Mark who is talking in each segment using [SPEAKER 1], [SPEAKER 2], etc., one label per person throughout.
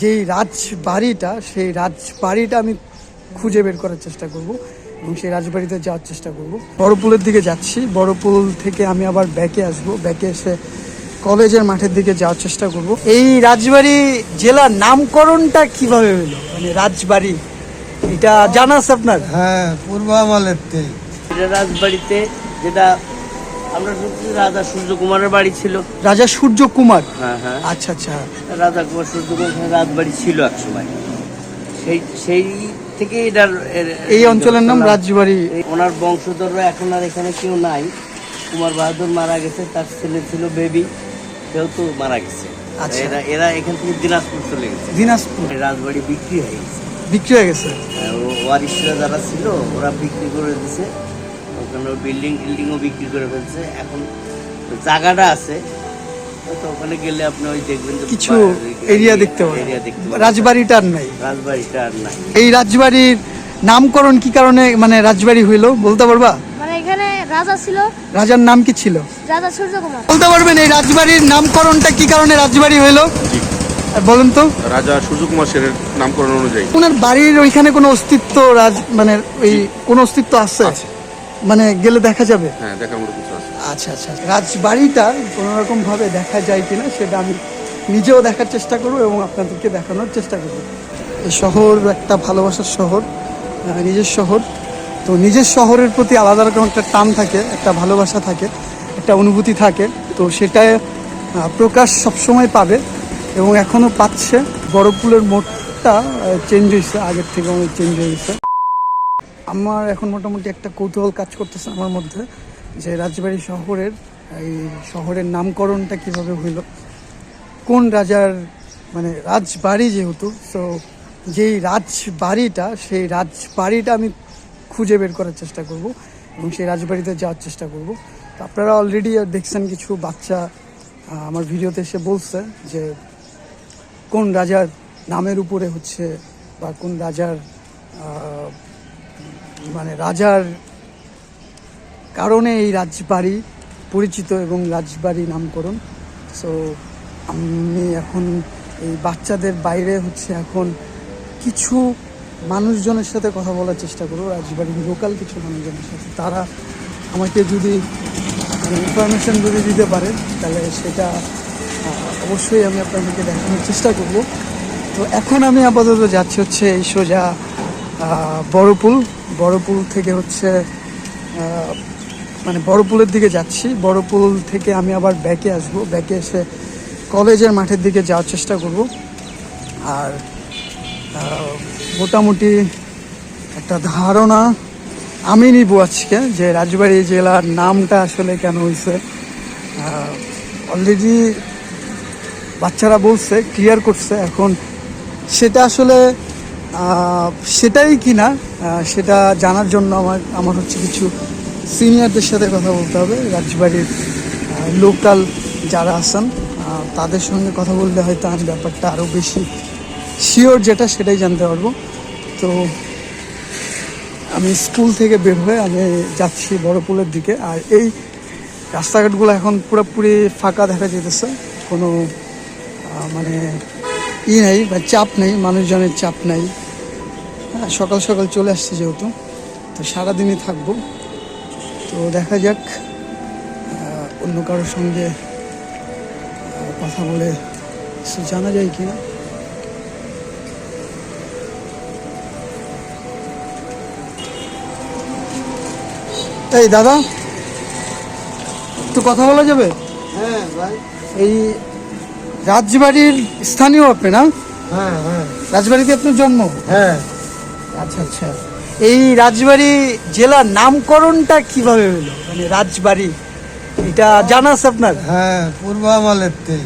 [SPEAKER 1] যেই রাজবাড়িটা সেই রাজবাড়িটা আমি খুঁজে বের করার চেষ্টা করব এবং সেই রাজবাড়িতে যাওয়ার চেষ্টা করব। বড়পুলের দিকে যাচ্ছি। বড়পুল থেকে আমি আবার ব্যাকে আসব। ব্যাকে এসে কলেজের মাঠের দিকে যাওয়ার চেষ্টা করব। এই রাজবাড়ি জেলার নামকরণটা কীভাবে হলো? মানে রাজবাড়ি এটা জানা আছে আপনার?
[SPEAKER 2] হ্যাঁ পূর্ব আমলের
[SPEAKER 3] রাজবাড়িতে যেটা আমরা শুনছি রাজা সূর্যকুমারের বাড়ি ছিল।
[SPEAKER 1] রাজা সূর্য কুমার
[SPEAKER 3] হ্যাঁ হ্যাঁ।
[SPEAKER 1] আচ্ছা আচ্ছা।
[SPEAKER 3] রাজা কুমার সূর্যকুমার এখানে রাজবাড়ি ছিল এক সময়। সেই সেই থেকে এটার
[SPEAKER 1] এই অঞ্চলের নাম রাজবাড়ি।
[SPEAKER 3] ওনার বংশধররা এখন আর এখানে কেউ নাই। কুমার বাহাদুর মারা গেছে তার ছেলে ছিল বেবি সেও তো মারা গেছে।
[SPEAKER 1] আচ্ছা।
[SPEAKER 3] এরা এরা এখান থেকে দিনাজপুর চলে গেছে।
[SPEAKER 1] দিনাজপুর?
[SPEAKER 3] রাজবাড়ি বিক্রি হয়ে গেছে।
[SPEAKER 1] বিক্রি হয়ে গেছে?
[SPEAKER 3] ও- ওয়ারিশরা যারা ছিল ওরা বিক্রি করে দিছে। ওখানে বিল্ডিং টিল্ডিংও বিক্রি করে ফেলছে। এখন জায়গাটা আছে। তো ওখানে গেলে আপনি ওই দেখবেন
[SPEAKER 1] কিছু এরিয়া দেখতে পাবেন
[SPEAKER 3] এরিয়া দেখতে
[SPEAKER 1] রাজবাড়িটা আর নাই।
[SPEAKER 3] রাজবাড়িটা আর নাই।
[SPEAKER 1] এই রাজবাড়ির নামকরণ কি কারণে মানে রাজবাড়ি হইল বলতে পারবা?
[SPEAKER 4] মানে এখানে রাজা ছিল।
[SPEAKER 1] রাজার নাম কি ছিল?
[SPEAKER 4] রাজা সূর্যকুমার।
[SPEAKER 1] বলতে পারবেন এই রাজবাড়ির নামকরণটা কি কারণে রাজবাড়ি হইল? আর বলেন তো।
[SPEAKER 5] রাজা সুযোগকুমার সেনের নামকরণ অনুযায়ী।
[SPEAKER 1] ওনার বাড়ির ওইখানে কোনো অস্তিত্ব রাজ মানে ওই কোনো অস্তিত্ব আছে?
[SPEAKER 5] আছে।
[SPEAKER 1] মানে গেলে দেখা যাবে?
[SPEAKER 5] হ্যাঁ দেখার মতো কিছু আছে।
[SPEAKER 1] আচ্ছা আচ্ছা। রাজবাড়িটা কোনো রকম ভাবে দেখা যায় কিনা সেটা আমি নিজেও দেখার চেষ্টা করব এবং আপনাদেরকে দেখানোর চেষ্টা করব। এই শহর একটা ভালোবাসার শহর নিজের শহর। তো নিজের শহরের প্রতি আলাদা রকম একটা টান থাকে একটা ভালোবাসা থাকে একটা অনুভূতি থাকে। তো সেটা প্রকাশ সবসময় পাবে এবং এখনও পাচ্ছে। বড়পুলের মোড়টা চেঞ্জ হয়েছে আগের থেকে অনেক চেঞ্জ হয়ে গেছে আমার এখন মোটামুটি একটা কৌতূহল কাজ করতেছে আমার মধ্যে যে রাজবাড়ি শহরের, এই শহরের নামকরণটা কীভাবে হইল? কোন রাজার মানে রাজবাড়ি যেহেতু সো যেই রাজবাড়িটা, সেই রাজবাড়িটা আমি খুঁজে বের করার চেষ্টা করব এবং সেই রাজবাড়িতে যাওয়ার চেষ্টা করব। তো আপনারা অলরেডি দেখছেন কিছু বাচ্চা আমার ভিডিওতে এসে বলছে যে কোন রাজার নামের উপরে হচ্ছে বা কোন রাজার মানে রাজার কারণে এই রাজবাড়ি পরিচিত এবং রাজবাড়ি নামকরণ। সো আমি এখন এই বাচ্চাদের বাইরে হচ্ছে এখন কিছু মানুষজনের সাথে কথা বলার চেষ্টা করব, রাজবাড়ির লোকাল কিছু মানুষজনের সাথে। তারা আমাকে যদি ইনফরমেশন যদি দিতে পারে, তাহলে সেটা অবশ্যই আমি আপনাদেরকে দেখানোর চেষ্টা করব। তো এখন আমি আপাতত যাচ্ছি হচ্ছে এই সোজা বড়পুল। বড়পুল থেকে হচ্ছে মানে বড়পুলের দিকে যাচ্ছি। বড়পুল থেকে আমি আবার ব্যাকে আসব। ব্যাকে এসে কলেজের মাঠের দিকে যাওয়ার চেষ্টা করব। আর মোটামুটি একটা ধারণা আমি নিব আজকে যে রাজবাড়ি জেলার নামটা আসলে কেন হয়েছে অলরেডি বাচ্চারা বলছে ক্লিয়ার করছে এখন। সেটা আসলে সেটাই কি না আহ, সেটা জানার জন্য আমার আমার হচ্ছে কিছু সিনিয়রদের সাথে কথা বলতে হবে। রাজবাড়ির লোকাল যারা আছেন তাদের সঙ্গে কথা বললে হয়তো আমি ব্যাপারটা আরও বেশি শিওর যেটা সেটাই জানতে পারব। তো আমি স্কুল থেকে বের হয়ে আমি যাচ্ছি বড়পুলের দিকে। আর এই রাস্তাঘাটগুলো এখন পুরোপুরি ফাঁকা দেখা যেতেছে কোনো মানে ই নেই বা চাপ নেই, মানুষজনের চাপ নেই। হ্যাঁ সকাল সকাল চলে আসছে যেহেতু তো সারাদিনই থাকব। তো দেখা যাক অন্য কারোর সঙ্গে কথা বলে জানা যায় কি না এই দাদা একটু কথা বলা যাবে?
[SPEAKER 2] হ্যাঁ ভাই।
[SPEAKER 1] এই রাজবাড়ির স্থানীয় আপনি না?
[SPEAKER 2] হ্যাঁ হ্যাঁ।
[SPEAKER 1] রাজবাড়িতে আপনার জন্ম?
[SPEAKER 2] হ্যাঁ।
[SPEAKER 1] আচ্ছা আচ্ছা। এই রাজবাড়ি জেলার নামকরণটা কীভাবে হলো? মানে রাজবাড়ি এটা জানা আছে আপনার?
[SPEAKER 2] হ্যাঁ পূর্ব আমলের তেল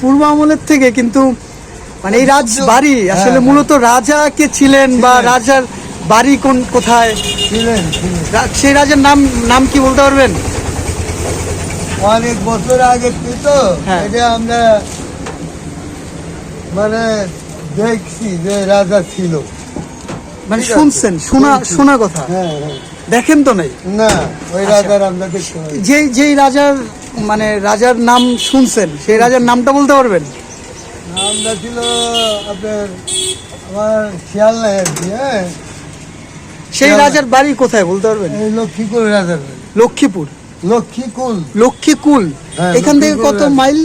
[SPEAKER 1] পূর্ব আমলের থেকে কিন্তু মানে এই রাজবাড়ি আসলে
[SPEAKER 2] হ্যাঁ,
[SPEAKER 1] মূলত রাজা কে ছিলেন বা রাজার বাড়ি কোন কোথায়?
[SPEAKER 2] ছিলেন
[SPEAKER 1] সেই রাজার নাম নাম কি বলতে পারবেন?
[SPEAKER 2] অনেক বছর আগে তো?
[SPEAKER 1] হ্যাঁ।
[SPEAKER 2] এটা আমরা মানে দেখছি যে রাজা ছিল।
[SPEAKER 1] মানে শুনছেন শোনা শোনা কথা।
[SPEAKER 2] হ্যাঁ হ্যাঁ।
[SPEAKER 1] দেখেন তো নাই।
[SPEAKER 2] না ওই
[SPEAKER 1] আচ্ছা।
[SPEAKER 2] রাজার আমরা দেখতে
[SPEAKER 1] যেই যেই রাজার মানে রাজার নাম শুনছেন সেই রাজার নামটা বলতে পারবেন?
[SPEAKER 2] নামটা ছিল আপনার আমার খেয়াল নাই আর কি হ্যাঁ।
[SPEAKER 1] সেই রাজার বাড়ি কোথায় বলতে পারবেন?
[SPEAKER 2] এই লক্ষ্মীকুল রাজার।
[SPEAKER 1] লক্ষ্মীপুর।
[SPEAKER 2] লক্ষ্মীকুল।
[SPEAKER 1] লক্ষ্মীকুল। এখান থেকে কত মাইল?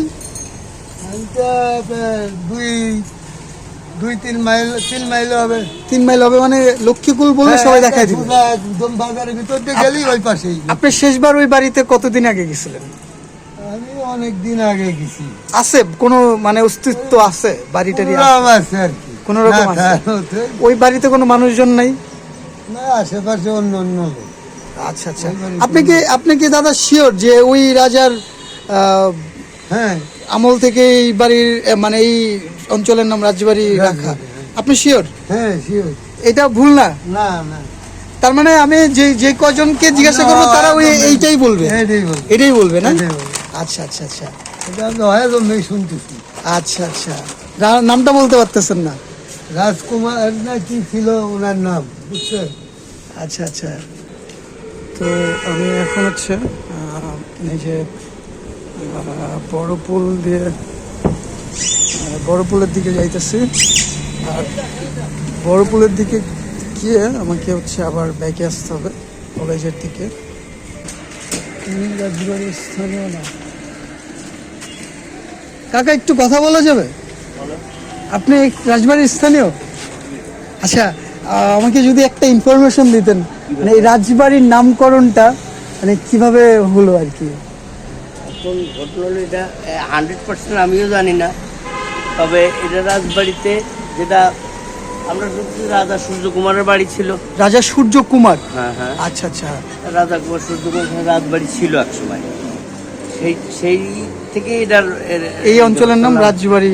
[SPEAKER 2] আপনার দুই দুই তিন মাইল তিন মাইল হবে।
[SPEAKER 1] তিন মাইল হবে মানে লক্ষ্মীকুল বললে
[SPEAKER 2] হ্যাঁ,
[SPEAKER 1] সবাই দেখাই দিবে।
[SPEAKER 2] একদম বাজারের ভিতর দিয়ে গেলেই ওই পাশেই।
[SPEAKER 1] আপনি শেষবার ওই বাড়িতে কতদিন আগে গেছিলেন?
[SPEAKER 2] আমি অনেক দিন আগে গেছি।
[SPEAKER 1] আছে কোনো মানে অস্তিত্ব আছে বাড়িটারই আছে?
[SPEAKER 2] আর কি।
[SPEAKER 1] কোনো রকম আছে? ওই বাড়িতে কোনো মানুষজন নাই?
[SPEAKER 2] না আশেপাশে অন্য অন্য
[SPEAKER 1] আচ্ছা আচ্ছা। আপনি কি আপনি কি দাদা শিওর যে ওই রাজার
[SPEAKER 2] হ্যাঁ
[SPEAKER 1] আমল থেকে এই বাড়ির মানে এই অঞ্চলের নাম রাজবাড়ি রাখা। আপনি শিওর
[SPEAKER 2] হ্যাঁ শিওর
[SPEAKER 1] এটা ভুল না?
[SPEAKER 2] না না।
[SPEAKER 1] তার মানে আমি যে যে কজনকে জিজ্ঞাসা করব তারা ওই এইটাই বলবে।
[SPEAKER 2] এটাই
[SPEAKER 1] এটাই বলবে না? আচ্ছা আচ্ছা আচ্ছা।
[SPEAKER 2] এটা আমি শুনতেছি।
[SPEAKER 1] আচ্ছা আচ্ছা। নামটা বলতে পারতেছেন না?
[SPEAKER 2] রাজকুমার না কি ছিল ওনার নাম? বুঝছেন?
[SPEAKER 1] আচ্ছা আচ্ছা। তো আমি এখন হচ্ছে আহ, এই যে আহ, বড় পুল দিয়ে বড় পুলের দিকে যাইতেছি। আর বড় পুলের দিকে গিয়ে আমাকে হচ্ছে আবার ব্যাকে আসতে হবে, কলেজের দিকে। স্থানীয় না? কাকা, একটু কথা বলা যাবে? আপনি রাজবাড়ির স্থানীয়? আচ্ছা আমাকে যদি একটা ইনফরমেশন দিতেন মানে এই রাজবাড়ির নামকরণটা মানে কীভাবে হলো আর কি?
[SPEAKER 3] এখন ঘটনা হলো এটা হান্ড্রেড পার্সেন্ট আমিও জানি না। তবে এটা রাজবাড়িতে যেটা আমরা শুনছি রাজা সূর্যকুমারের বাড়ি ছিল।
[SPEAKER 1] রাজা সূর্য কুমার
[SPEAKER 3] হ্যাঁ হ্যাঁ।
[SPEAKER 1] আচ্ছা আচ্ছা।
[SPEAKER 3] রাজা কুমার সূর্যকুমার রাজবাড়ি ছিল এক সময়। সেই সেই থেকে এটার
[SPEAKER 1] এই অঞ্চলের নাম রাজবাড়ি।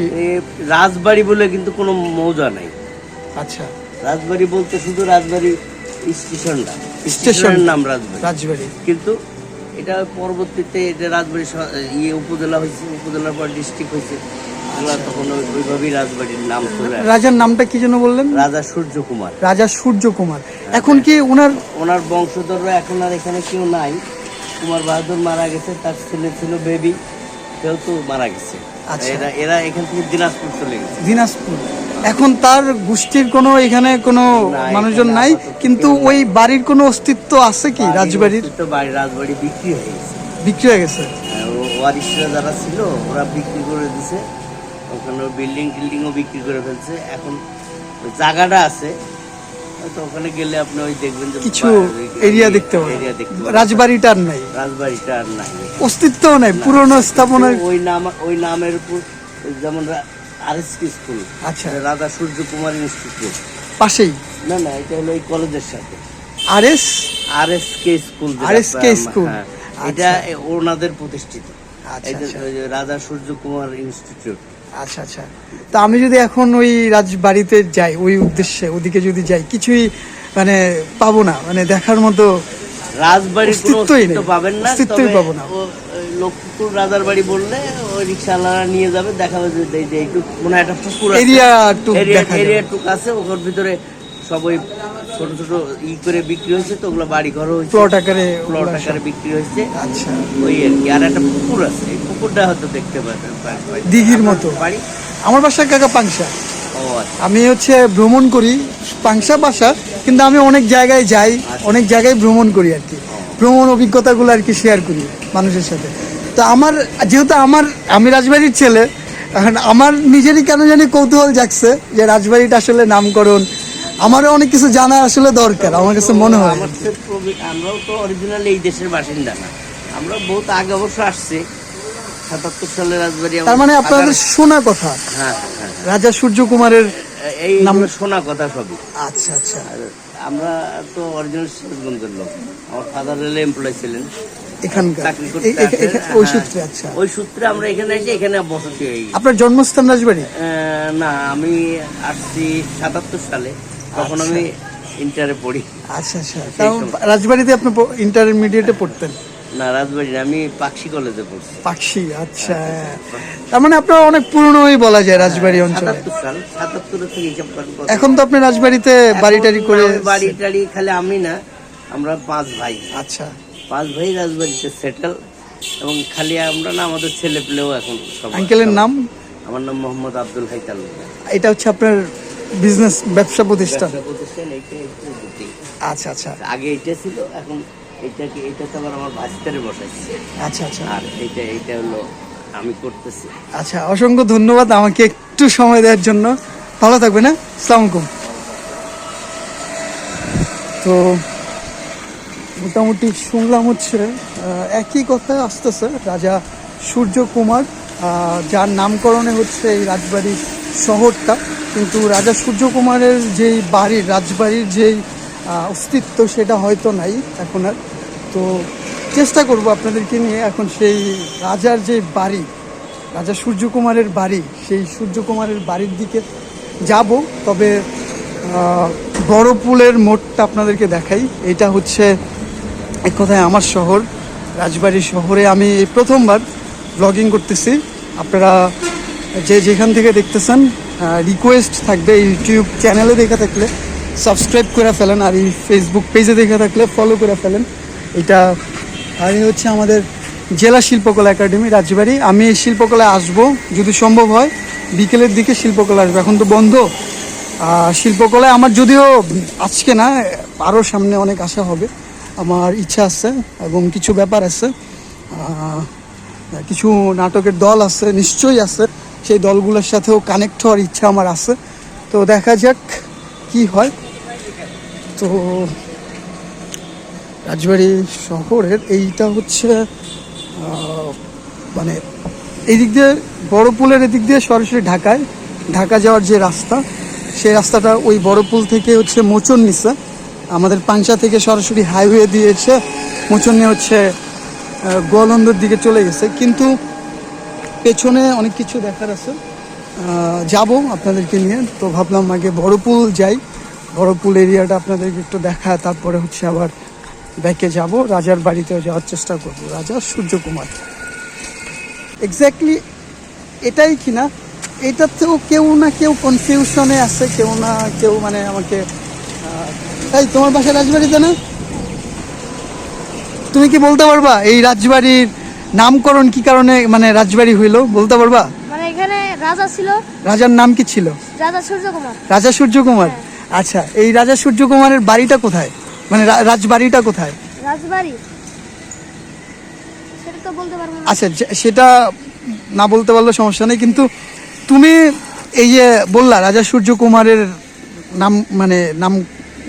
[SPEAKER 3] রাজবাড়ি বলে কিন্তু কোনো মৌজা নাই।
[SPEAKER 1] আচ্ছা।
[SPEAKER 3] রাজবাড়ি বলতে শুধু রাজবাড়ি স্টেশনটা।
[SPEAKER 1] স্টেশন।
[SPEAKER 3] স্টেশনের নাম রাজবাড়ি।
[SPEAKER 1] রাজবাড়ি।
[SPEAKER 3] কিন্তু এটা পরবর্তীতে এটা রাজবাড়ি ইয়ে উপজেলা হয়েছে উপজেলার পর ডিস্ট্রিক্ট হয়েছে। তখন ওই- ওইভাবেই রাজবাড়ির নাম চলে
[SPEAKER 1] রাজার নামটা কি যেন বললেন?
[SPEAKER 3] রাজা সূর্য কুমার
[SPEAKER 1] রাজা সূর্য কুমার এখন কি ওনার
[SPEAKER 3] ওনার বংশধররা এখন আর এখানে কেউ নাই। কুমার বাহাদুর মারা গেছে তার ছেলে ছিল বেবি সেও তো মারা গেছে।
[SPEAKER 1] আচ্ছা।
[SPEAKER 3] এরা এরা এখান থেকে দিনাজপুর চলে গেছে।
[SPEAKER 1] দিনাজপুর। এখন তার গোষ্ঠীর কোনো এখানে কোনো মানুষজন নাই কিন্তু ওই বাড়ির কোনো অস্তিত্ব আছে কি? রাজবাড়ির?
[SPEAKER 3] তো রাজবাড়ি বিক্রি হয়ে গেছে।
[SPEAKER 1] বিক্রি হয়ে গেছে?
[SPEAKER 3] হ্যাঁ, ওয়ারিশরা যারা ছিল ওরা বিক্রি করে দিছে। ওখানে বিল্ডিং টিল্ডিংও বিক্রি করে ফেলছে। এখন জায়গাটা আছে। হয়তো ওখানে গেলে আপনি ওই দেখবেন যে
[SPEAKER 1] কিছু এরিয়া দেখতে পাবেন।
[SPEAKER 3] এরিয়া দেখতে
[SPEAKER 1] রাজবাড়িটা আর নাই?
[SPEAKER 3] রাজবাড়িটা আর নাই।
[SPEAKER 1] অস্তিত্বও নাই পুরনো স্থাপনার
[SPEAKER 3] ওই নাম ওই নামের উপর যেমন আর এস স্কুল।
[SPEAKER 1] আচ্ছা।
[SPEAKER 3] রাধা সূর্য কুমার ইনস্টিটিউট।
[SPEAKER 1] পাশেই?
[SPEAKER 3] না না এটা হলো ওই কলেজের সাথে।
[SPEAKER 1] R S
[SPEAKER 3] R S K school যেটা,
[SPEAKER 1] RSK স্কুল।
[SPEAKER 3] হ্যাঁ,
[SPEAKER 1] আচ্ছা।
[SPEAKER 3] এটা ওনাদের প্রতিষ্ঠিত।
[SPEAKER 1] আচ্ছা,
[SPEAKER 3] এই
[SPEAKER 1] আচ্ছা।
[SPEAKER 3] রাধা সূর্য কুমার ইনস্টিটিউট।
[SPEAKER 1] আচ্ছা আচ্ছা। তা আমি যদি এখন ওই রাজবাড়িতে যাই ওই উদ্দেশ্যে ওদিকে যদি যাই কিছুই মানে পাবো না। মানে দেখার মতো
[SPEAKER 3] রাজবাড়ির কোনো অস্তিত্ব। পাবেন না
[SPEAKER 1] অস্তিত্বই পাবো না।
[SPEAKER 3] ও, লক্ষ্মীপুর রাজার বাড়ি বললে ওই রিক্সাওয়ালারা নিয়ে যাবে দেখাবে যে এই যে এইটুক মনে হয় একটা
[SPEAKER 1] এরিয়া টুক
[SPEAKER 3] এরিয়া টুক আছে ভিতরে সব ওই ছোট ছোট ই করে বিক্রি হয়েছে তো ওগুলো বাড়ি ঘর হয়েছে
[SPEAKER 1] প্লট আকারে
[SPEAKER 3] প্লট আকারে বিক্রি হয়েছে
[SPEAKER 1] আচ্ছা
[SPEAKER 3] ওই আর কি আর একটা পুকুর আছে এই পুকুরটা হয়তো দেখতে পাবেন।
[SPEAKER 1] দিঘির মতো।
[SPEAKER 3] বাড়ি
[SPEAKER 1] আমার বাসা কাকা পাংশা আমি হচ্ছে ভ্রমণ করি পাংশা বাসা কিন্তু আমি অনেক জায়গায় যাই অনেক জায়গায় ভ্রমণ করি আর কি। ভ্রমণ অভিজ্ঞতাগুলো আর কি শেয়ার করি মানুষের সাথে। তো আমার যেহেতু আমার আমি রাজবাড়ির ছেলে এখন আমার নিজেরই কেন জানি কৌতূহল জাগছে যে রাজবাড়িটা আসলে নামকরণ আমারও অনেক কিছু জানা আসলে দরকার আমার কাছে মনে হয়।
[SPEAKER 3] আমরাও তো অরিজিনাল এই দেশের বাসিন্দা না। আমরা বহুত আগে অবশ্য আসছে সাতাত্তর সালে রাজবাড়ি
[SPEAKER 1] তার মানে আপনাদের শোনা কথা।
[SPEAKER 3] হ্যাঁ হ্যাঁ
[SPEAKER 1] রাজা সূর্য কুমারের
[SPEAKER 3] এই
[SPEAKER 1] নাম-
[SPEAKER 3] শোনা কথা সবই।
[SPEAKER 1] আচ্ছা আচ্ছা।
[SPEAKER 3] আমরা তো অরিজিনাল সিরাজগঞ্জের লোক। আমার ফাদার রেলে এমপ্লয় ছিলেন।
[SPEAKER 1] এখানকার। ওই
[SPEAKER 3] হ্যাঁ।
[SPEAKER 1] সূত্রে আচ্ছা।
[SPEAKER 3] ওই সূত্রে আমরা এখানে এসে এখানে বসতি হয়ে
[SPEAKER 1] আপনার জন্মস্থান রাজবাড়ি?
[SPEAKER 3] না আমি আসছি সাতাত্তর সালে। তখন আমি ইন্টারে পড়ি।
[SPEAKER 1] আচ্ছা আচ্ছা। রাজবাড়িতে আপনি ইন্টারমিডিয়েটে পড়তেন।
[SPEAKER 3] না রাজবাড়ি আমি পাকশি কলেজে পড়ছি।
[SPEAKER 1] পাকশি আচ্ছা। তার মানে আপনার অনেক পুরনোই বলা যায় রাজবাড়ি অঞ্চলে।
[SPEAKER 3] সাল সাতাত্তরের থেকে হিসাব করেন
[SPEAKER 1] এখন তো আপনি রাজবাড়িতে বাড়ি টাড়ি করে
[SPEAKER 3] বাড়ি টাড়ি খালি আমি না আমরা পাঁচ ভাই।
[SPEAKER 1] আচ্ছা।
[SPEAKER 3] পাঁচ ভাই রাজবাড়িতে সেটেল এবং খালি আমরা না আমাদের ছেলে পেলেও এখন সব
[SPEAKER 1] আঙ্কেলের নাম?
[SPEAKER 3] আমার নাম মোহাম্মদ আব্দুল হাই তালুকদার।
[SPEAKER 1] এটা হচ্ছে আপনার বিজনেস ব্যবসা প্রতিষ্ঠান? আচ্ছা আচ্ছা।
[SPEAKER 3] আগে এইটা ছিল এখন এইটাকে এইটা তো আবার আমার ভাস্তারে বসাইছে
[SPEAKER 1] আচ্ছা আচ্ছা।
[SPEAKER 3] আর এইটা এইটা হলো আমি করতেছি।
[SPEAKER 1] আচ্ছা অসংখ্য ধন্যবাদ আমাকে একটু সময় দেওয়ার জন্য। ভালো থাকবে না সালাম আলাইকুম। তো মোটামুটি শুনলাম হচ্ছে একই কথা আসতেছে রাজা সূর্য কুমার যার নামকরণে হচ্ছে এই রাজবাড়ির শহরটা। কিন্তু রাজা সূর্য কুমারের যেই বাড়ির রাজবাড়ির যেই অস্তিত্ব সেটা হয়তো নাই এখন আর। তো চেষ্টা করব আপনাদেরকে নিয়ে। এখন সেই রাজার যে বাড়ি, রাজা সূর্যকুমারের বাড়ি, সেই সূর্যকুমারের বাড়ির দিকে যাব। তবে বড় পুলের মোড়টা আপনাদেরকে দেখাই। এটা হচ্ছে এক কথায় আমার শহর, রাজবাড়ি শহরে আমি প্রথমবার ব্লগিং করতেছি। আপনারা যে যেখান থেকে দেখতেছেন রিকোয়েস্ট থাকবে ইউটিউব চ্যানেলে দেখে থাকলে সাবস্ক্রাইব করে ফেলেন আর এই ফেসবুক পেজে দেখে থাকলে ফলো করে ফেলেন। এটা, আর হচ্ছে আমাদের জেলা শিল্পকলা একাডেমি, রাজবাড়ি। আমি এই শিল্পকলায় আসব, যদি সম্ভব হয়, বিকেলের দিকে শিল্পকলা আসব। এখন তো বন্ধ। শিল্পকলায় আমার যদিও আজকে না আরও সামনে অনেক আশা হবে। আমার ইচ্ছা আছে এবং কিছু ব্যাপার আছে। কিছু নাটকের দল আছে, নিশ্চয়ই আছে। সেই দলগুলোর সাথেও কানেক্ট হওয়ার ইচ্ছা আমার আছে। তো দেখা যাক কি হয়। তো রাজবাড়ি শহরের এইটা হচ্ছে মানে এই দিক দিয়ে বড় পুলের এদিক দিয়ে সরাসরি ঢাকায়, ঢাকা যাওয়ার যে রাস্তা, সেই রাস্তাটা ওই বড় পুল থেকে হচ্ছে মোচন নিছে আমাদের পাংশা থেকে সরাসরি হাইওয়ে দিয়েছে মোচন হচ্ছে গোয়ালন্দর দিকে চলে গেছে। কিন্তু পেছনে অনেক কিছু দেখার আছে। যাব আপনাদেরকে নিয়ে। তো ভাবলাম আগে বড়পুল যাই। বড়পুল এরিয়াটা আপনাদেরকে একটু দেখা, তারপরে হচ্ছে আবার ব্যাকে যাব রাজার বাড়িতেও যাওয়ার চেষ্টা করব। রাজা সূর্যকুমার। এক্স্যাক্টলি এটাই কি না এটাতেও কেউ না কেউ কনফিউশনে আছে কেউ না কেউ মানে আমাকে তাই তোমার বাসা রাজবাড়িতে না তুমি কি বলতে পারবা এই রাজবাড়ির নামকরণ কি কারণে মানে রাজবাড়ি হইল? বলতে পারবা?
[SPEAKER 4] মানে এখানে রাজা ছিল।
[SPEAKER 1] রাজার নাম কি ছিল?
[SPEAKER 4] রাজা সূর্য কুমার
[SPEAKER 1] রাজা সূর্যকুমার? আচ্ছা এই রাজা সূর্যকুমারের বাড়িটা কোথায়? মানে রাজবাড়িটা কোথায়?
[SPEAKER 4] রাজবাড়ি? সেটা তো বলতে পারব না।
[SPEAKER 1] আচ্ছা সেটা না বলতে পারলে সমস্যা নেই কিন্তু তুমি এই যে বললা রাজা সূর্যকুমারের নাম মানে নাম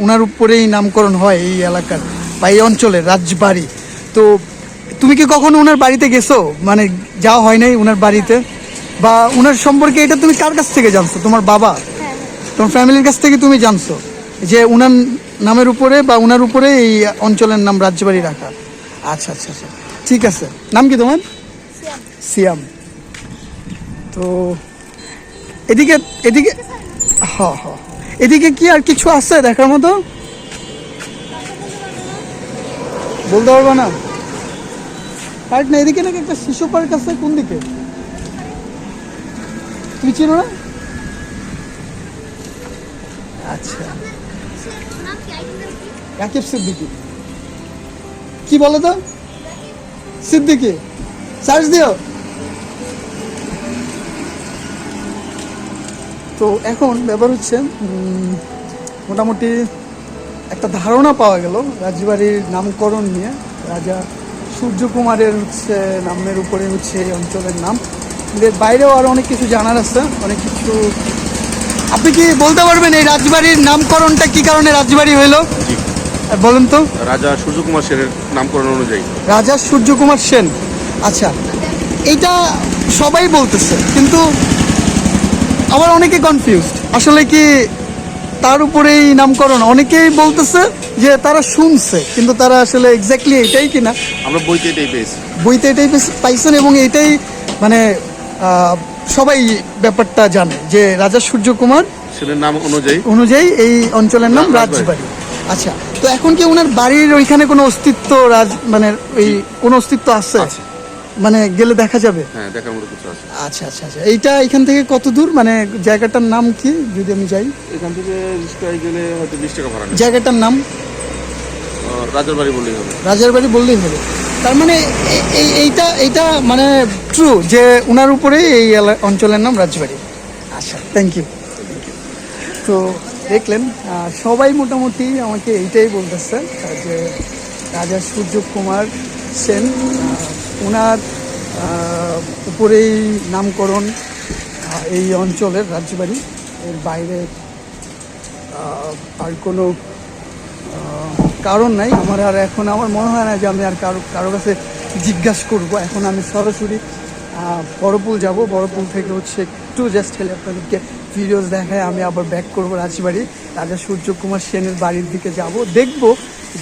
[SPEAKER 1] ওনার উপরেই নামকরণ হয় এই এলাকার বা এই অঞ্চলের রাজবাড়ি। তো তুমি কি কখনো ওনার বাড়িতে গেছো? মানে যাওয়া হয় নাই ওনার বাড়িতে? বা ওনার সম্পর্কে এটা তুমি কার কাছ থেকে জানছো? তোমার বাবা?
[SPEAKER 4] হ্যাঁ।
[SPEAKER 1] তোমার ফ্যামিলির কাছ থেকে তুমি জানছো যে উনার নামের উপরে বা উনার উপরে এই অঞ্চলের নাম রাজ্যবাড়ি রাখা। আচ্ছা আচ্ছা আচ্ছা। ঠিক আছে। নাম কি তোমার? সিয়াম। তো এদিকে এদিকে হ হ। এদিকে কি আর কিছু আছে দেখার মতো? বলতে পারব না? পার্ক না এদিকে নাকি একটা শিশু পার্ক আছে কোন দিকে? তুমি চিনো না? আচ্ছা। রাকিব সিদ্দিকি। কি বলো তো? সিদ্দিকি, সার্চ দিও। তো এখন ব্যাপার হচ্ছে মোটামুটি একটা ধারণা পাওয়া গেল রাজবাড়ির নামকরণ নিয়ে। রাজা সূর্যকুমারের হচ্ছে নামের উপরে হচ্ছে এই অঞ্চলের নাম। এর বাইরেও আরও অনেক কিছু জানার আছে, অনেক কিছু আপনি কি বলতে পারবেন এই রাজবাড়ির নামকরণটা কি কারণে রাজবাড়ি হইল বলেন তো?
[SPEAKER 5] রাজা সূর্যকুমার সেনের নামকরণ অনুযায়ী।
[SPEAKER 1] রাজা সূর্যকুমার সেন। আচ্ছা এটা সবাই বলতেছে কিন্তু আবার অনেকে কনফিউজড আসলে কি তার উপরেই নামকরণ? অনেকেই বলতেছে যে তারা শুনছে কিন্তু তারা আসলে এক্স্যাক্টলি এটাই কিনা?
[SPEAKER 5] আমরা বইতে এটাই পেয়েছি।
[SPEAKER 1] বইতে এটাই পাইছেন এবং এটাই মানে সবাই ব্যাপারটা জানে যে রাজা সূর্যকুমার
[SPEAKER 5] সেনের নাম অনুযায়ী
[SPEAKER 1] অনুযায়ী এই অঞ্চলের নাম
[SPEAKER 5] রাজবাড়ি।
[SPEAKER 1] আচ্ছা তো এখন কি ওনার বাড়ির ওইখানে কোনো অস্তিত্ব রাজ মানে ওই কোনো অস্তিত্ব আছে। মানে গেলে দেখা যাবে?
[SPEAKER 5] হ্যাঁ দেখার মতো কিছু আছে।
[SPEAKER 1] আচ্ছা আচ্ছা আচ্ছা এইটা এখান থেকে কত দূর? মানে জায়গাটার নাম কি যদি আমি যাই?
[SPEAKER 5] এখান থেকে রিস্কায় গেলে হয়তো বিশ টাকা ভাড়া
[SPEAKER 1] জায়গাটার নাম?
[SPEAKER 5] রাজার বাড়ি বললেই হবে।
[SPEAKER 1] রাজার বাড়ি বললেই হবে। তার মানে এ- এই এইটা এইটা মানে ট্রু যে ওনার উপরেই এই এলা- অঞ্চলের নাম রাজবাড়ি আচ্ছা থ্যাংক ইউ তো দেখলেন। সবাই মোটামুটি আমাকে এইটাই বলতেছে, যে রাজা সূর্য কুমার সেন ওনার উপরেই নামকরণ এই অঞ্চলের রাজবাড়ি এর বাইরে আর কোনো কারণ নাই। আমার আর এখন আমার মনে হয় না যে আমি আর কারও কারও কাছে জিজ্ঞাসা করব। এখন আমি সরাসরি বড়পুল যাব। বড়পুল থেকে হচ্ছে একটু জাস্ট হেলে আপনাদেরকে ভিডিওস দেখায় আমি আবার ব্যাক করব রাজবাড়ি। রাজা সূর্য কুমার সেনের বাড়ির দিকে যাব। দেখব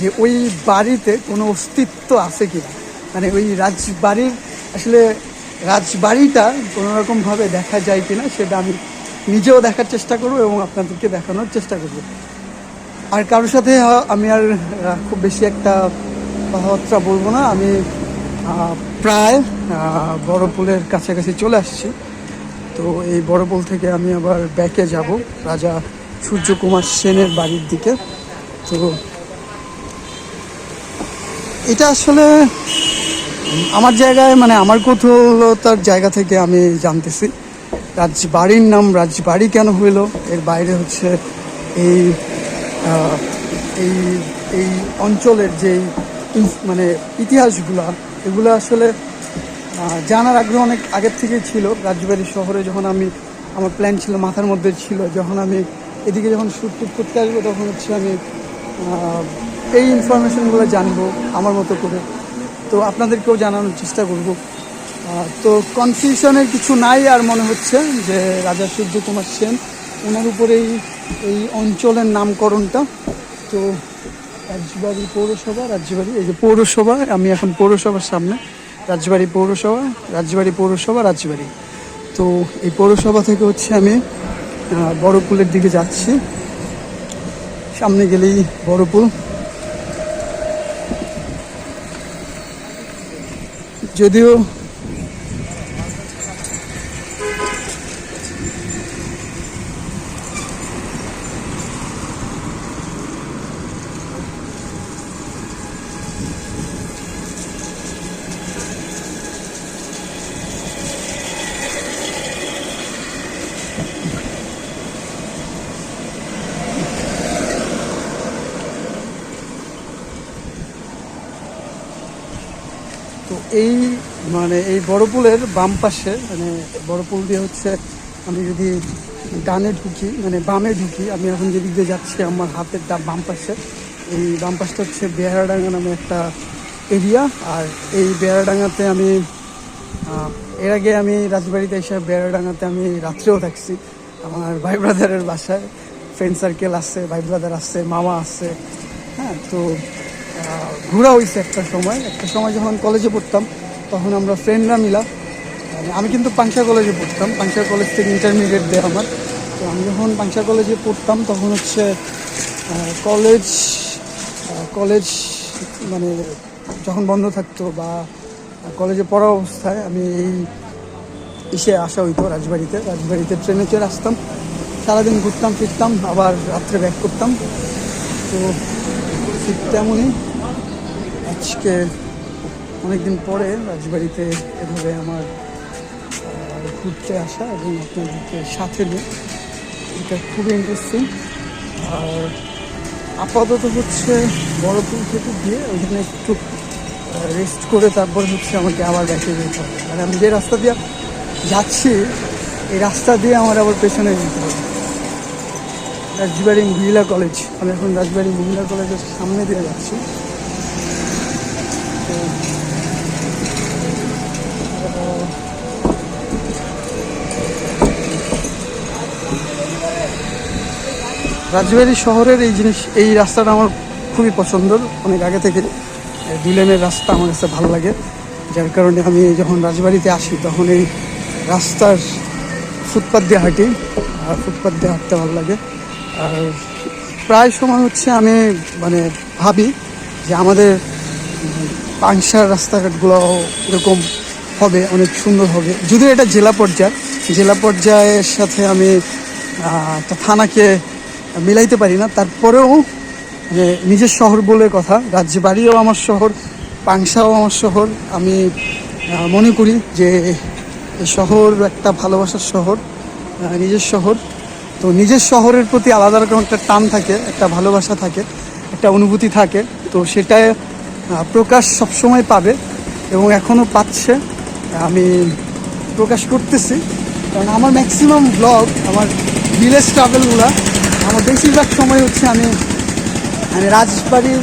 [SPEAKER 1] যে ওই বাড়িতে কোনো অস্তিত্ব আছে কিনা। মানে ওই রাজবাড়ির আসলে রাজবাড়িটা কোনো রকমভাবে দেখা যায় কিনা, সেটা আমি নিজেও দেখার চেষ্টা করব এবং আপনাদেরকে দেখানোর চেষ্টা করব। আর কারোর সাথে আমি আর খুব বেশি একটা কথাবার্তা বলব না। আমি প্রায় বড় পুলের কাছাকাছি চলে আসছি। তো এই বড় পুল থেকে আমি আবার ব্যাকে যাব, রাজা সূর্যকুমার সেনের বাড়ির দিকে। তো এটা আসলে আমার জায়গায় মানে আমার কৌতূহলতার জায়গা থেকে আমি জানতেছি। রাজবাড়ির নাম রাজবাড়ি কেন হইল? এর বাইরে হচ্ছে এই এই এই অঞ্চলের যে মানে ইতিহাসগুলা, এগুলো আসলে জানার আগ্রহ অনেক আগের থেকেই ছিল। রাজবাড়ি শহরে যখন আমি, আমার প্ল্যান ছিল মাথার মধ্যে ছিল, যখন আমি এদিকে যখন শ্যুট টুট করতে আসব তখন হচ্ছে আমি এই ইনফরমেশনগুলো জানব আমার মতো করে। তো আপনাদেরকেও জানানোর চেষ্টা করব। তো কনফিউশনের কিছু নাই আর মনে হচ্ছে যে রাজা সূর্য কুমার সেন ওনার উপরেই এই অঞ্চলের নামকরণটা। তো রাজবাড়ি পৌরসভা, রাজবাড়ি, এই যে পৌরসভা, আমি এখন পৌরসভার সামনে। রাজবাড়ি পৌরসভা রাজবাড়ি পৌরসভা, রাজবাড়ি। তো এই পৌরসভা থেকে হচ্ছে আমি বড় বড়পুলের দিকে যাচ্ছি। সামনে গেলেই বড়পুল। যদিও তো এই মানে এই বড় পুলের বাম পাশে মানে বড় পুল দিয়ে হচ্ছে আমি যদি ডানে ঢুকি মানে বামে ঢুকি, আমি এখন যেদিক দিয়ে যাচ্ছি আমার হাতের বাম পাশে, এই বাম পাশটা হচ্ছে বেহারাডাঙ্গা নামে একটা এরিয়া, আর এই বেহারাডাঙ্গাতে আমি এর আগে আমি রাজবাড়িতে এসে বেহারাডাঙ্গাতে আমি রাত্রেও থাকছি। আমার ভাই ব্রাদারের বাসায় ফ্রেন্ড সার্কেল আছে, ভাই ব্রাদার আছে, মামা আছে হ্যাঁ তো ঘোরা হয়েছে একটা সময়। একটা সময় যখন কলেজে পড়তাম তখন আমরা ফ্রেন্ডরা মিলা মানে আমি কিন্তু পাংশা কলেজে পড়তাম পাংশা কলেজ থেকে ইন্টারমিডিয়েট দেয় আমার। তো আমি যখন পাংশা কলেজে পড়তাম, তখন হচ্ছে কলেজ কলেজ মানে যখন বন্ধ থাকতো বা কলেজে পড়া অবস্থায় আমি এই এসে আসা হইতো রাজবাড়িতে। রাজবাড়িতে ট্রেনে চড়ে আসতাম। সারাদিন ঘুরতাম, ফিরতাম, আবার রাত্রে ব্যাক করতাম। তো ঠিক তেমনই আজকে অনেকদিন পরে রাজবাড়িতে এভাবে আমার ঘুরতে আসা এবং আপনাদেরকে সাথে নিয়ে, এটা খুবই ইন্টারেস্টিং আর আপাতত হচ্ছে বড় বড়পুল থেকে গিয়ে ওইখানে একটু রেস্ট করে তারপর হচ্ছে আমাকে আবার ব্যাকে যেতে হবে। মানে আমি যে রাস্তা দিয়ে যাচ্ছি, এই রাস্তা দিয়ে আমার আবার পেছনে যেতে হবে। রাজবাড়ি মহিলা কলেজ আমি এখন রাজবাড়ি মহিলা কলেজের সামনে দিয়ে যাচ্ছি। রাজবাড়ি শহরের এই জিনিস, এই রাস্তাটা আমার খুবই পছন্দের। অনেক আগে থেকে দুই লেনের রাস্তা আমার কাছে ভালো লাগে। যার কারণে আমি যখন রাজবাড়িতে আসি, তখন এই রাস্তার ফুটপাত দিয়ে হাঁটি, আর ফুটপাত দিয়ে হাঁটতে ভালো লাগে। আর প্রায় সময় হচ্ছে আমি মানে ভাবি যে আমাদের পাংশার রাস্তাঘাটগুলো এরকম হবে, অনেক সুন্দর হবে। যদিও এটা জেলা পর্যায়ে জেলা পর্যায়ের সাথে আমি একটা থানাকে মিলাইতে পারি না। তারপরেও মানে নিজের শহর বলে কথা রাজবাড়িও আমার শহর, পাংশাও আমার শহর। আমি মনে করি যে শহর একটা ভালোবাসার শহর নিজের শহর। তো নিজের শহরের প্রতি আলাদা রকম একটা টান থাকে, একটা ভালোবাসা থাকে, একটা অনুভূতি থাকে। তো সেটা প্রকাশ সবসময় পাবে এবং এখনও পাচ্ছে। আমি প্রকাশ করতেছি। কারণ আমার ম্যাক্সিমাম ব্লগ আমার ভিলেজ ট্রাভেলগুলো আমার বেশিরভাগ সময় হচ্ছে আমি আমি রাজবাড়ির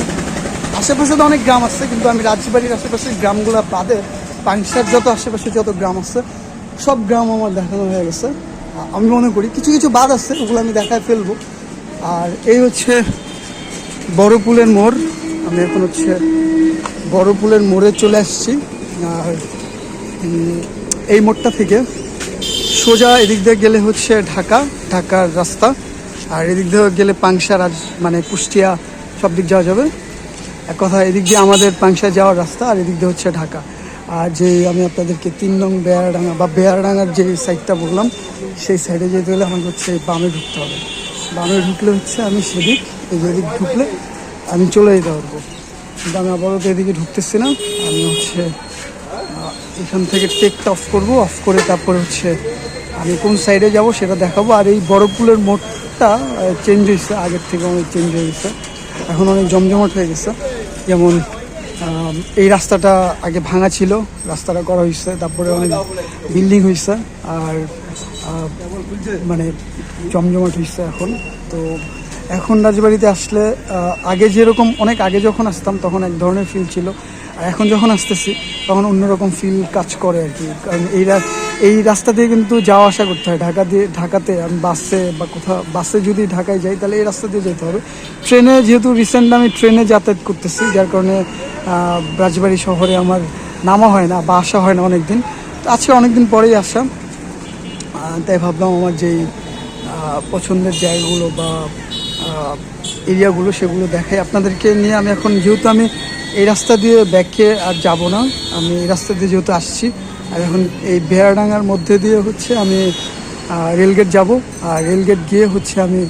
[SPEAKER 1] আশেপাশে তো অনেক গ্রাম আছে, কিন্তু আমি রাজবাড়ির আশেপাশে গ্রামগুলো বাদে পাংশার যত আশেপাশে যত গ্রাম আছে, সব গ্রাম আমার দেখানো হয়ে গেছে। আমি মনে করি কিছু কিছু বাদ আছে, ওগুলো আমি দেখায় ফেলব। আর এই হচ্ছে বড় পুলের মোড়। আমি এখন হচ্ছে বড় পুলের মোড়ে চলে আসছি। আর এই মোড়টা থেকে সোজা এদিক দিয়ে গেলে হচ্ছে ঢাকা, ঢাকার রাস্তা। আর এদিক দিয়ে গেলে পাংশা রাজ মানে কুষ্টিয়া সব দিক যাওয়া যাবে। এক কথা, এদিক দিয়ে আমাদের পাংশা যাওয়ার রাস্তা আর এদিক দিয়ে হচ্ছে ঢাকা। আর যে আমি আপনাদেরকে তিন নং বেয়ারডাঙ্গা বা বেয়ারডাঙ্গার যে সাইডটা বললাম, সেই সাইডে যেতে হলে আমাকে হচ্ছে বামে ঢুকতে হবে। বামে ঢুকলে হচ্ছে আমি সেদিক, এই যেদিক ঢুকলে আমি চলে যেতে পারব কিন্তু আমি আপাতত এদিকে ঢুকতেছি না। আমি হচ্ছে এখান থেকে টেকটা অফ করব অফ করে তারপরে হচ্ছে আমি কোন সাইডে যাব সেটা দেখাবো। আর এই বড় পুলের মোড়টা চেঞ্জ হয়েছে, আগের থেকে অনেক চেঞ্জ হয়ে গেছে। এখন অনেক জমজমাট হয়ে গেছে। যেমন এই রাস্তাটা আগে ভাঙা ছিল, রাস্তাটা করা হয়েছে, তারপরে অনেক বিল্ডিং হয়েছে, আর মানে জমজমাট হয়েছে এখন। তো এখন রাজবাড়িতে আসলে আগে যেরকম, অনেক আগে যখন আসতাম, তখন এক ধরনের ফিল ছিল। আর এখন যখন আসতেছি, তখন অন্যরকম ফিল কাজ করে আর কি। কারণ এই এই রাস্তা দিয়ে কিন্তু যাওয়া আসা করতে হয়। ঢাকা দিয়ে ঢাকাতে আমি বাসে বা কোথাও বাসে যদি ঢাকায় যাই, তাহলে এই রাস্তা দিয়ে যেতে হবে। ট্রেনে যেহেতু রিসেন্ট আমি ট্রেনে যাতায়াত করতেছি, যার কারণে রাজবাড়ি শহরে আমার নামা হয় না বা আসা হয় না অনেক দিন আজকে অনেক দিন পরেই আসা। তাই ভাবলাম আমার যেই পছন্দের জায়গাগুলো বা এরিয়াগুলো সেগুলো দেখাই। আপনাদেরকে নিয়ে আমি এখন যেহেতু আমি এই রাস্তা দিয়ে ব্যাকে আর যাব না। আমি এই রাস্তা দিয়ে যেহেতু আসছি, আর এখন এই বেহারাডাঙ্গার মধ্যে দিয়ে হচ্ছে আমি রেলগেট যাব। আর রেলগেট গিয়ে হচ্ছে আমি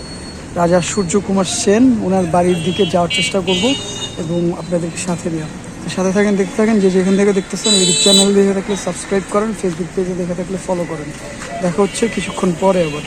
[SPEAKER 1] রাজা সূর্যকুমার সেন ওনার বাড়ির দিকে যাওয়ার চেষ্টা করব এবং আপনাদেরকে সাথে তো সাথে থাকেন, দেখতে থাকেন, যে যেখান থেকে দেখতেছেন ইউটিউব চ্যানেল দেখে থাকলে সাবস্ক্রাইব করেন, ফেসবুক পেজে দেখে থাকলে ফলো করেন। দেখা হচ্ছে কিছুক্ষণ পরে আবার।